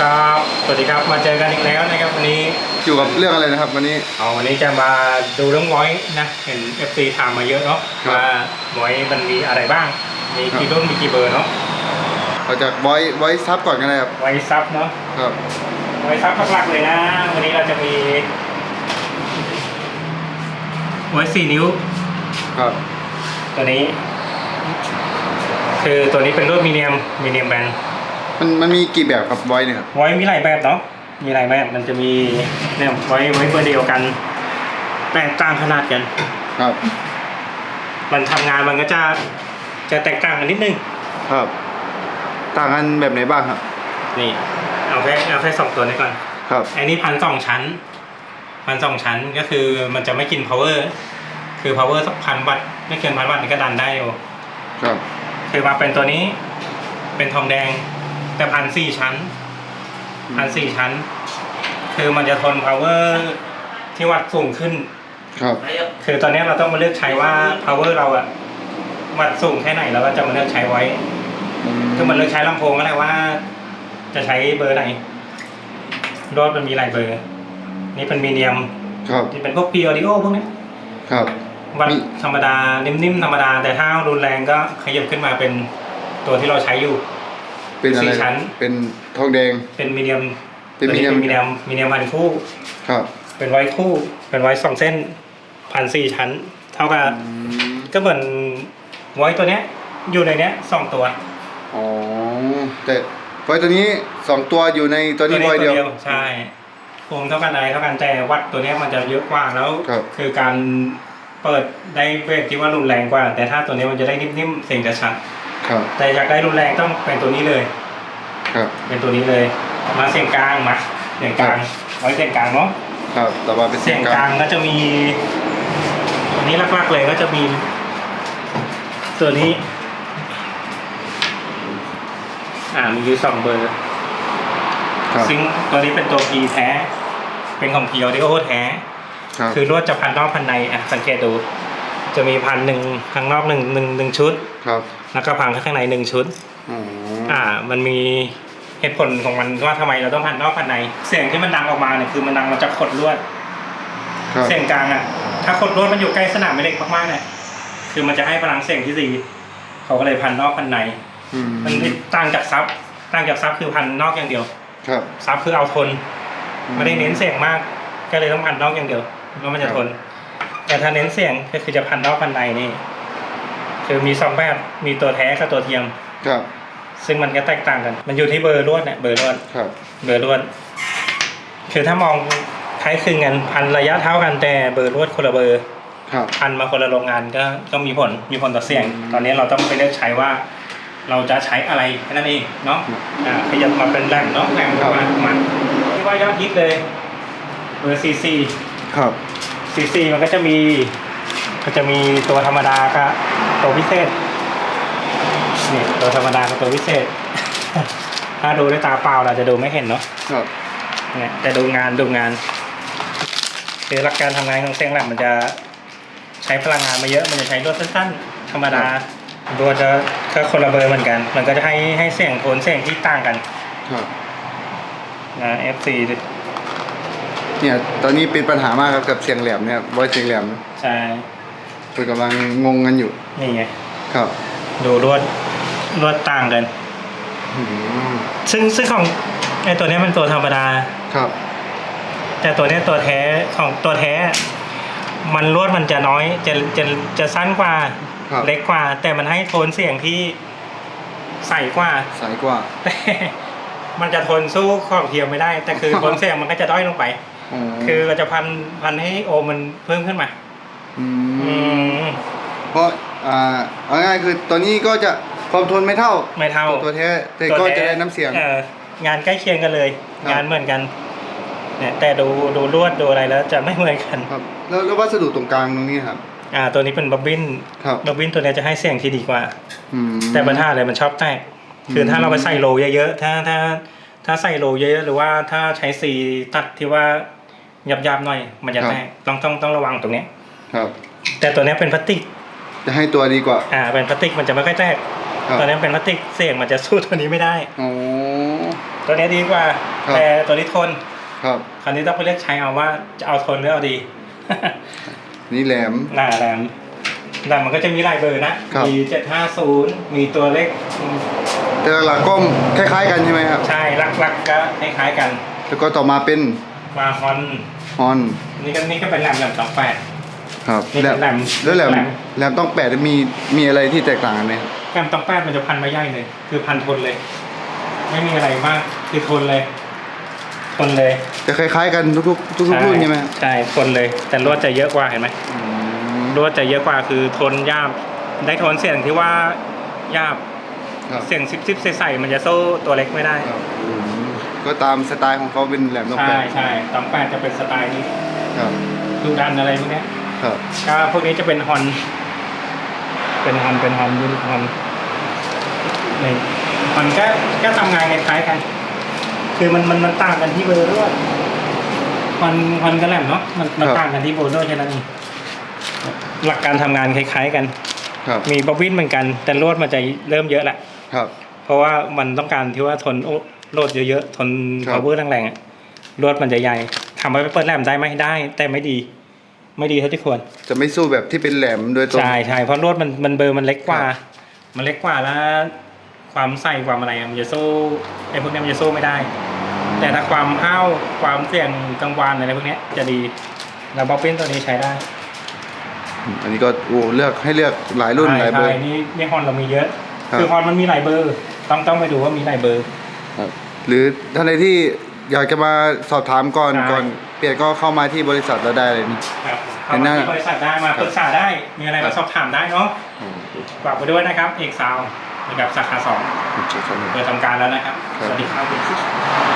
ครับ สวัสดีครับ มาเจอกันอีกแล้วนะครับวันนี้ อยู่กับเรื่องอะไรนะครับวันนี้ เอาวันนี้จะมาดูเรื่องไว้นะ เห็น FC ถามมาเยอะเนาะครับ ว่าไว้มันมีอะไรบ้าง มีครับกี่รุ่นมีกี่เบอร์เนาะเราจากไว้ไว้ซับก่อนกันเลยครับไว้ซับเนาะครับ ไว้ซับหลักๆเลยนะ วันนี้เราจะมีไว้สี่นิ้วครับตัวนี้ คือตัวนี้เป็นรุ่นมีเนียมมีเนียมแบน มันมันมีกี่แบบครับไว้เนี่ยครับไว้มีหลายแบบเนาะมีหลายแบบมันจะมีเนี่ยไว้ไว้เบอร์เดียวกัน แตกต่างขนาดกัน ครับ มันทำงานมันก็จะจะแตกต่างกันนิดนึง ครับ ต่างกันแบบไหนบ้างครับ นี่เอาแค่เอาแค่สองตัวนี้ก่อน ครับ อันนี้พันสองชั้นพันสองชั้นก็คือมันจะไม่กิน power คือ power สักพันวัตต์ไม่เกินพันวัตต์มันก็ดันได้อยู่ครับ คือมาเป็นตัวนี้ เป็นทองแดง แต่พันสี่ชั้นพันสี่ชั้น คือมันจะทน power ที่วัดสูงขึ้น ครับ คือตอนนี้เราต้องมาเลือกใช้ว่า power เราอะวัดสูงแค่ไหนเราก็จะมาเลือกใช้ไว้คือมันเลือกใช้ลำโพงก็ได้ว่า จะใช้เบอร์ไหนรถมันมีหลายเบอร์ นี่เป็นมีเนียมครับที่เป็นพวก P audio พวกนี้ครับวัดมีธรรมดานิ่มๆธรรมดา แต่ถ้ารุนแรงก็ขยับขึ้นมาเป็นตัวที่เราใช้อยู่ เป็นอะไรสี่ชั้น เป็นทองแดง เป็นมีเนียมเป็นตัวนี้เป็นมีมีเนีเนียยมมมีเนียมพันคู่ ครับเป็นไว้คู่ เป็นไว้สองเส้นพันสี่ชั้น เท่ากับอืมก็เหมือนไว้ตัวเนี้ย อยู่ในเนี้ยสองตัวอ๋อแต่ไว้ตัวนี้สองตัวอยู่ในตัวนี้ไว้เดียว ใช่โคมเท่ากันอะไรเท่ากันแต่วัดตัวเนี้ยมันจะเยอะกว่าแล้วครับคือการเปิดได้เวทที่ว่ารุนแรงกว่า แต่ถ้าตัวนี้มันจะได้นิ่มๆเสียงจะชัด ครับ แต่อยากได้รุนแรงต้องเป็นตัวนี้เลย ครับ เป็นตัวนี้เลย มาเสียงกลางมาเสียงกลางไว้เสียงกลางเนาะครับต่อมาเป็นเสีเสียยงงกกลาลางงก็จะมีตัวนี้หลักๆเลยก็จะมี ตัวนี้ อ่ามีอยู่สองเบอร์ครับซึ่งตัวนี้เป็นตัว P แท้ เป็นของ P Audio แท้ครับคือลวดจะพันนอกพันในอะสังเกตดู จะมีพันหนึ่งข้างนอกหนึ่งหนึ่งหนึ่งชุด ครับแล้วก็พันข้างในหนึ่งชุด อ๋ออ่า มันมีเหตุผลของมันว่าทำไมเราต้องพันนอกพันใน เสียงที่มันดังออกมาเนี่ยคือมันดังมาจากขดลวด ครับเสียงกลางอะ ถ้าขดลวดมันอยู่ใกล้สนามไม่เล็กมากๆเนี่ยคือมันจะให้พลังเสียงที่ดีเขาก็เลยพันนอกพันใน อืมมันต่างจากซับต่างจากซับคือพันนอกอย่างเดียว ครับ ซับคือเอาทน ไม่ได้เน้นเสียงมาก ก็เลยต้องพันนอกอย่างเดียวแล้วมันจะทน แต่ถ้าเน้นเสียงก็คือจะพันนอกพันในนี่คือมีสองแบบมีตัวแท้กับตัวเทียม ครับ ซึ่งมันก็แตกต่างกัน มันอยู่ที่เบอร์ลวดเนี่ยเบอร์ลวดครับ เบอร์ลวด คือถ้ามองคล้ายคลึงกันพันระยะเท่ากันแต่เบอร์ลวดคนละเบอร์ ครับ พันมาคนละโรงงานก็ก็มีผลมีผลต่อเสียงอืมตอนนี้เราต้องไปเลือกใช้ว่า เราจะใช้อะไรแค่นั้นเองเนาะอ่าขยับมาเป็นแรมเนาะแรมประมาณประมาณที่ว่ายอดฮิตเลย เบอร์ซีซีครับ ซีซีมันก็จะมีก็จะมีตัวธรรมดากับตัวพิเศษนี่ตัวธรรมดากับตัวพิเศษ ถ้าดูด้วยตาเปล่าเราจะดูไม่เห็นเนาะครับเนี่ยแต่ดูงานดูงานคือหลักการทำงานของเสียงแหลมมันจะใช้พลังงานมาเยอะมันจะใช้รวดสั้นๆธรรมดารัวจะก็คนละเบอร์เหมือนกัน มันก็จะให้ให้เสียงโทนเสียงที่ต่างกันครับนะ FC เนี่ย ตอนนี้เป็นปัญหามากครับกับเสียงแหลมเนี่ยไว้เสียงแหลมใช่คือกำลังงงกันอยู่ นี่ไง ครับ ดูรวดรวดต่างกันอืมซึ่งซึ่งของไอตัวเนี้ยมันตัวธรรมดา ครับ แต่ตัวเนี้ยตัวแท้ของตัวแท้ มันรวดมันจะน้อย จะจะจะสั้นกว่าครับเล็กกว่า แต่มันให้โทนเสียงที่ใสกว่าสายกว่า แต่มันจะทนสู้ของเทียมไม่ได้ แต่คือโทนเสียงมันก็จะด้อยลงไปอ๋อ คือเราจะพันพันให้โอมมันเพิ่มขึ้นมาอือืมมเพราะอ่าเอาง่ายๆคือตัวนี้ก็จะความทนไม่เท่าไม่เท่าตัวแท้แต่ก็จะได้น้ำเสียงอองานใกล้เคียงกันเลยครับงานเหมือนกันเนี่ยแต่ดูดูลวดดูอะไรแล้วจะไม่เหมือนกันครับ แล้วแล้ววัสดุตรงกลางตรงนี้ครับอ่าตัวนี้เป็นบับบินครับบับบินตัวเนี้ยจะให้เสียงที่ดีกว่าอืมแต่ปัญหาอะไรมันชอบแตกคือถ้าอืมเราไปใส่โลเยอะๆถ้าถ้าถ้าใส่โลเยอะๆหรือว่าถ้าใช้สีตัดที่ว่า ยับๆหน่อย มันจะแตกต้องต้องต้องระวังตรงเนี้ยครับ แต่ตัวเนี้ยเป็นพลาสติกจะให้ตัวดีกว่าอ่าเป็นพลาสติกมันจะไม่ค่อยแตกครับตัวนี้เป็นพลาสติกเสียงมันจะสู้ตัวนี้ไม่ได้อ๋อตัวนี้ดีกว่า ครับ แต่ตัวนี้ทนครับ คราวนี้ต้องไปเลือกใช้เอาว่าจะเอาทนหรือเอาดี นี่แหลม หน้าแรมแต่มันก็จะมีหลายเบอร์นะ ครับ มี 750 มีตัวเล็ก แต่หลักๆก็คล้ายๆกันใช่ไหมครับ ใช่ลักๆก็คล้ายๆกัน แล้วก็ต่อมาเป็นมาฮอน ฮอนนี่ก็นี่ก็เป็นแรมแรมสองแปดครับนี่เป็นแหลมแล้วแหลมแหลมแหลมต้องแปดมีมีอะไรที่แตกต่างกันไหมครับแรมสองแปดมันจะพันมาย่อยเลย คือพันทนเลย ไม่มีอะไรมาก คือทนเลย ทนเลยจะคล้ายๆกันทุกๆทุกๆรุ่นใช่ไหมครับใช่ทนเลย แต่ลวดจะเยอะกว่าเห็นไหม อืมลวดจะเยอะกว่าคือทนยาบ ได้ทนเสียงที่ว่าหยาบ ครับเสียงซิบซิบใสๆมันจะสู้ตัวเล็กไม่ได้ ครับอืม ก็ตามสไตล์ของเขาเป็นแหลมต้องแปใช่ดใช่ตอมแปดจะเป็นสไตล์นี้ครับดูดันอะไรพวกเนี้ยครับก็พวกนี้จะเป็นฮอน เป็นฮอนเป็นฮอนยูนิคฮอนนี่ฮอนก็ก็ทำงานคล้ายๆกัน คือมันมันมันต่างกันที่เบอร์ด้วยฮอนฮอนกันแหลมเนาะมันมันต่างกันที่เบอร์ด้วยแค่นั้นเองหลักการทำงานคล้าย ๆ กัน ครับมีบอบบินเหมือนกัน แต่ลวดมันจะเริ่มเยอะละ ครับ เพราะว่ามันต้องการที่ว่าทนโอ โหลดเยอะๆ ทน ครับ power แรงๆอะลวดมันจะใหญ่ถามว่าไปเปิดแหลมได้ไหมได้ แต่ไม่ดี ไม่ดีเท่าที่ควร จะไม่สู้แบบที่เป็นแหลมโดยตรง ใช่ใช่เพราะลวดมันมันเบอร์มันเล็กกว่า ครับ มันเล็กกว่าแล้ว ความใส่ความอะไรอะมันจะสู้ไอ้พวกเนี้ยมันจะสู้ไม่ได้ แต่ถ้าความห้าวความเสี่ยงกังวานอะไรพวกเนี้ยจะดีแล้วบอบบินตัวนี้ใช้ได้อันนี้ก็โอ้เลือกให้เลือกหลายรุ่นหลายเบอร์ ใช่นี่นี่ฮอนเรามีเยอะ ครับ คือฮอนมันมีหลายเบอร์ ต้องต้องไปดูว่ามีหลายเบอร์ครับ หรือท่านใดที่อยากจะมาสอบถามก่อนใช่ก่อน เปลี่ยนก็เข้ามาที่บริษัทเราได้เลยนี่ ครับเห็เข้านหมาน้าที่บริษัทได้มาปรึกษาได้มีอะไรครัมาบสอบถามได้เนาะฝากไปด้วยนะครับเอกซาวนะครับสาขาสองโอเคครับ เปิดทำการแล้วนะครับ ครับ สวัสดีครับ